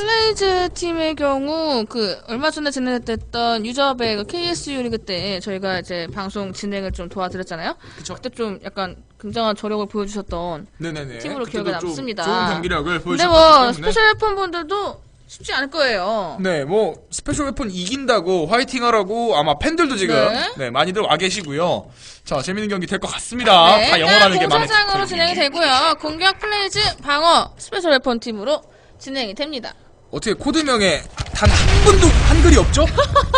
플레이즈 팀의 경우 그 얼마 전에 진행됐던 유저배 그 KSU 리그 때 저희가 이제 방송 진행을 좀 도와드렸잖아요. 그쵸. 그때 좀 약간 굉장한 저력을 보여주셨던 네네네. 팀으로 기억에 좀 남습니다. 좋은 경기력을 근데 보여주셨기 뭐 때문에. 스페셜 팬분들도 쉽지 않을 거예요. 네, 뭐 스페셜 웨폰 이긴다고 화이팅하라고 아마 팬들도 지금 네. 네, 많이들 와 계시고요. 자, 재밌는 경기 될 것 같습니다. 네, 다 영어라는 게 마음에 공사장으로. 진행이 되고요. 공격 플레이즈 방어 스페셜 웨폰 팀으로 진행이 됩니다. 어떻게 코드명에 단 한 분도 한글이 없죠?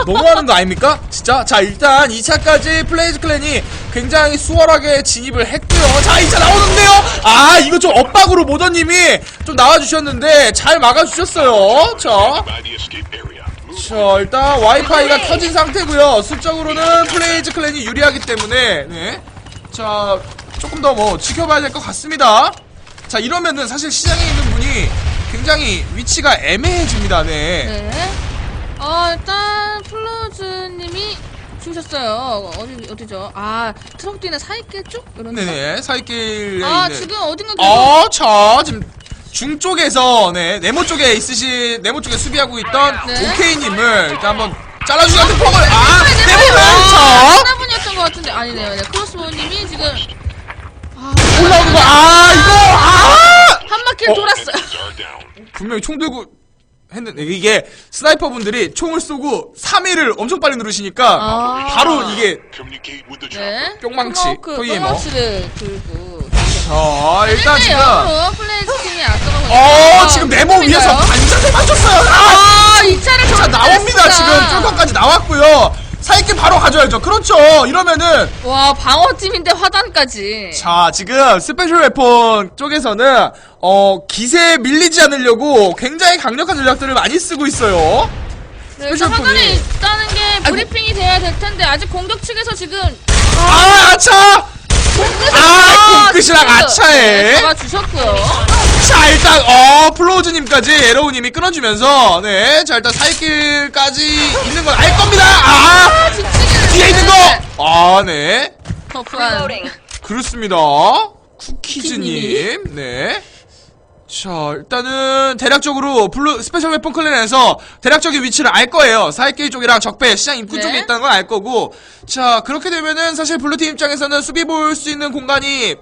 너무하는 거 아닙니까? 진짜? 자, 일단 2차까지 플레이즈 클랜이 굉장히 수월하게 진입을 했고요. 자, 2차 나오는데요? 아, 이거 좀 엇박으로 모더님이 좀 나와주셨는데 잘 막아주셨어요. 자, 자, 일단 와이파이가 켜진 상태고요. 수적으로는 플레이즈 클랜이 유리하기 때문에 네. 자, 조금 더 뭐 지켜봐야 될 것 같습니다. 자, 이러면은 사실 시장에 있는 분이 굉장히 위치가 애매해집니다. 네. 네. 어, 일단 플로즈님이 주셨어요. 어디 어디죠? 아 트럭 뒤는 사이길 쪽 이런. 데? 네네. 사이길에 아 있는 지금 어딘가 계속 아, 자, 지금 중 쪽에서 네 네모 쪽에 있으신 네모 쪽에 수비하고 있던 네. 오케이님을 일단 한번 잘라주는 폭을 아 네, 네모를 아, 자 하나분이었던 것 같은데 아니네요. 네, 크로스보님이 지금 올라오는 거 아 이거 아한 바퀴를 돌았어요. 분명히 총 들고 했는데 이게 스나이퍼 분들이 총을 쏘고 3위를 엄청 빨리 누르시니까 아. 바로 이게. 네. 뿅망치, 스모크, 토이에머. 뿅망치를 들고. 자 일단 지금 팀이 앞서가고 어 있어요. 지금 네모 위에서 팀인가요? 반자세 맞췄어요 아 아, 이 차를 자 나옵니다 지금 쫄컷까지 나왔고요 사이길 바로 가져야죠 그렇죠 이러면은 와, 방어팀인데 화단까지. 자 지금 스페셜 웨폰 쪽에서는 어 기세에 밀리지 않으려고 굉장히 강력한 전략들을 많이 쓰고 있요 네, 스페셜 화단이 폰이. 있다는 게 브리핑이 돼야 될 텐데 아직 공격 측에서 지금 아 아차 아 공끝이랑 네, 아차에 잡아주셨고요. 자 일단 어 플로우즈님까지 에로우님이 끊어주면서 네자 일단 사이길까지 있는 건 알 겁니다. 아 뒤에 있는 거아네. 터프한 그렇습니다. 쿠키즈님 네. 자 일단은 대략적으로 블루 스페셜 웨폰 클랜에서 대략적인 위치를 알 거예요. 사이길 쪽이랑 적배 시장 입구 네. 쪽에 있다는 걸알 거고. 자 그렇게 되면은 사실 블루팀 입장에서는 수비 볼 수 있는 공간이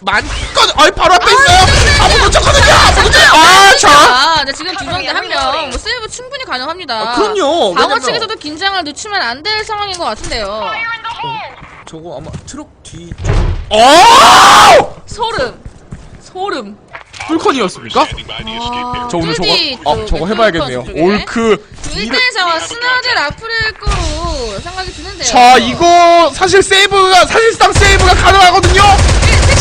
많거든 아이 바로 앞에 있어요 아못 놓쳤거든요 아못 놓쳤 아 자 아, 네, 지금 두 명대 한 명. 뭐 세이브 충분히 가능합니다. 아, 그럼요. 방어 왜냐면- 측에서도 긴장을 늦추면 안 될 상황인 것 같은데요. 저거 아마 트럭 뒤쪽 어 소름. 소름. escape area. 저 오늘 저거 뚜디 아 쪽에, 저거 해봐야겠네요 뚜디 쪽에. 올크 이대에서 스나드 라플일 거로 생각이 드는데요. 자 이거 사실 세이브가 사실상 세이브가 가능하거든요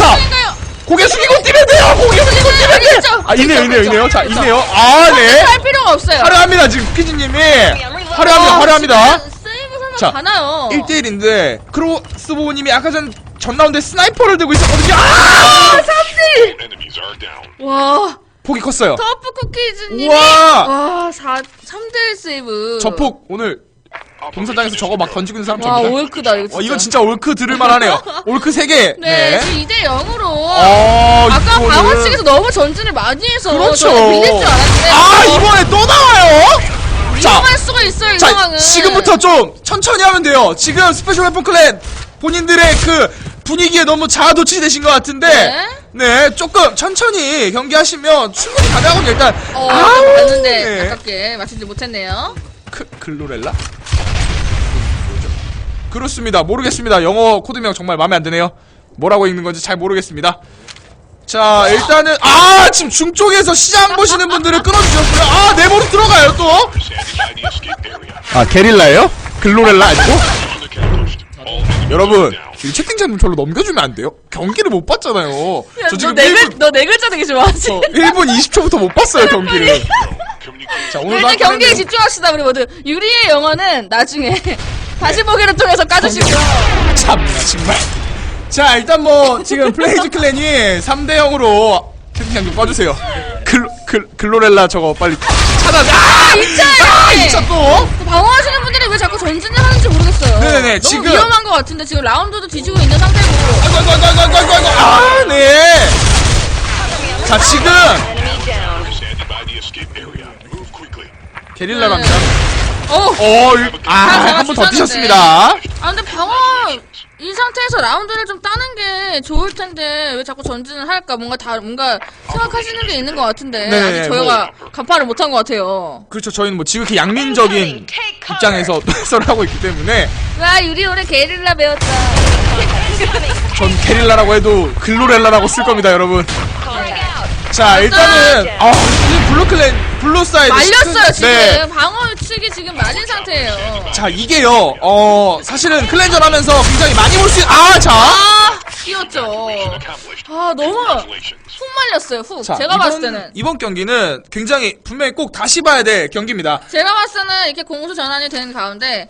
자 인가요? 고개 숙이고 뛰면 돼요 고개 숙이고 뛰면 돼요 있죠. 아 있네요 있네요 있네요 자. 있네요 아 네 할 필요가 없어요. 화려합니다 지금 피디님이 화려합니다 아, 화려합니다 세이브 자, 가나요? 1대1인데 크로스보우님이 아까 전 전 라운드에 스나이퍼를 들고 있었거든요 아 are down. 와, 폭이 컸어요 터프 쿠키즈님이 우와 와, 4, 3대1 세이브. 저 폭 오늘 동사장에서 저거 막 던지고 있는 사람 와, 접니다 올크다, 이거 진짜. 어, 이거 진짜 올크 들을 만 하네요. 올크 3개. 네, 지금 2대 0으로. 어, 아까 이거는- 방어 측에서 너무 전진을 많이 해서 그렇죠. 저는 밀릴 줄 알았는데. 아, 어, 이번에 또 나와요? 자, 위험할 수가 있어요, 이 자, 상황은. 지금부터 좀 천천히 하면 돼요. 지금 스페셜 웨폰 클랜 본인들의 그 분위기에 너무 자아도취 되신 것 같은데, 네. 네, 조금 천천히 경기하시면 충분히 가능하거든요. 일단, 어, 아우, 봤는데 네. 아깝게 맞추지 못했네요. 크, 글로렐라? 그렇습니다. 모르겠습니다. 영어 코드명 정말 마음에 안 드네요. 뭐라고 읽는 건지 잘 모르겠습니다. 자, 일단은, 아, 지금 중쪽에서 시장 보시는 분들을 끊어주셨고요. 아, 네모로 들어가요, 또. 아, 게릴라예요? 글로렐라 아니고? 여러분. 이 채팅창 좀 절로 넘겨주면 안 돼요? 경기를 못 봤잖아요. 저 지금 너, 네 1분, 글, 너네 글자 되게 좋아하지? 저 1분 20초부터 못 봤어요, 경기를. 자, 오늘도 일단 한 경기에 집중합시다, 우리 모두. 유리의 영어는 나중에 다시 보기를 통해서 까주시고요. 참 정말 자 일단 뭐 지금 플레이즈 클랜이 3대 0으로 채팅창 좀 꺼주세요 글, 글, 글로렐라 저거 빨리 찾아 아! 아! 이차 또? 방어하시는 분들이 왜 자꾸 전진을 하는지 모르겠어요. 네네네, 너무 지금- 위험한 것 같은데 지금 라운드도 뒤지고 있는 상태고. 아이고 아이고 아이고 아이고 아이고 아이고 아네 자 지금 Standing by the escape area. 게릴라로 네. 합니다. 어. 어, 일- 아, 잘한번더 잡아주셨는데. 뛰셨습니다. 아 근데 방어 이 상태에서 라운드를 좀 따는 게 좋을 텐데 왜 자꾸 전진을 할까? 뭔가 다 뭔가 생각하시는 게 있는 것 같은데 네, 아직 저희가 뭐. 간파를 못한 것 같아요. 그렇죠. 저희는 뭐 지극히 양민적인 입장에서 해설을 하고 있기 때문에 와 유리 오늘 게릴라 배웠다. 전 게릴라라고 해도 글로렐라라고 쓸 겁니다, 여러분. 자, 일단은 아, 이 블루클랜 블루 사이드 말렸어요 시크- 지금 네. 방어 측이 지금 말린 상태예요. 자, 이게요. 어, 사실은 클렌전 하면서 굉장히 많이 볼 수 있... 아, 자. 아 뛰었죠. Accomplished. 아 너무. 훅 말렸어요 훅. 자, 제가 이번, 봤을 때는 이번 경기는 굉장히 분명히 꼭 다시 봐야 될 경기입니다. 제가 봤을 때는 이렇게 공수 전환이 되는 가운데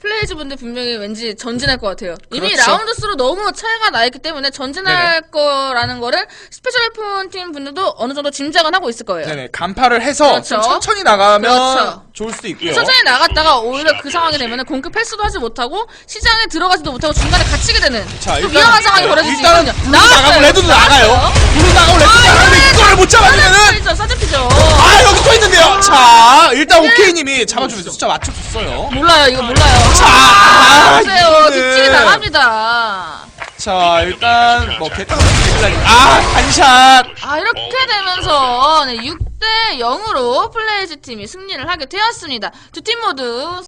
플레이즈 분들 분명히 왠지 전진할 것 같아요. 이미 그렇죠. 라운드 수로 너무 차이가 나 있기 때문에 전진할 거라는 거를 스페셜 F1 팀 분들도 어느 정도 짐작은 하고 있을 거예요. 네네, 간파를 해서 그렇죠. 좀 천천히 나가면 그렇죠. 좋을 수도 있고요. 천천히 나갔다가 오히려 그 상황이 되면 공급 패스도 하지 못하고 시장에 들어가지도 못하고 중간에 갇히게 되는 자, 또 일단 위험한 상황이 벌어질 수 일단은 있거든요. 블루 나가고 레드도 나가요. 블루 나가고 레드도 나가는데 이거를 못 잡아주면은 사제피죠, 사제피죠. 아. 자 일단 오케이님이 잡아주면서 숫자 맞춰줬어요. 몰라요, 이거 몰라요. 자, 아, 보세요, 이거는- 뒷집이 나갑니다. 자 일단 뭐 개, 아 반샷. 아 이렇게 되면서 네, 6대 0으로 플레이즈 팀이 승리를 하게 되었습니다. 두 팀 모두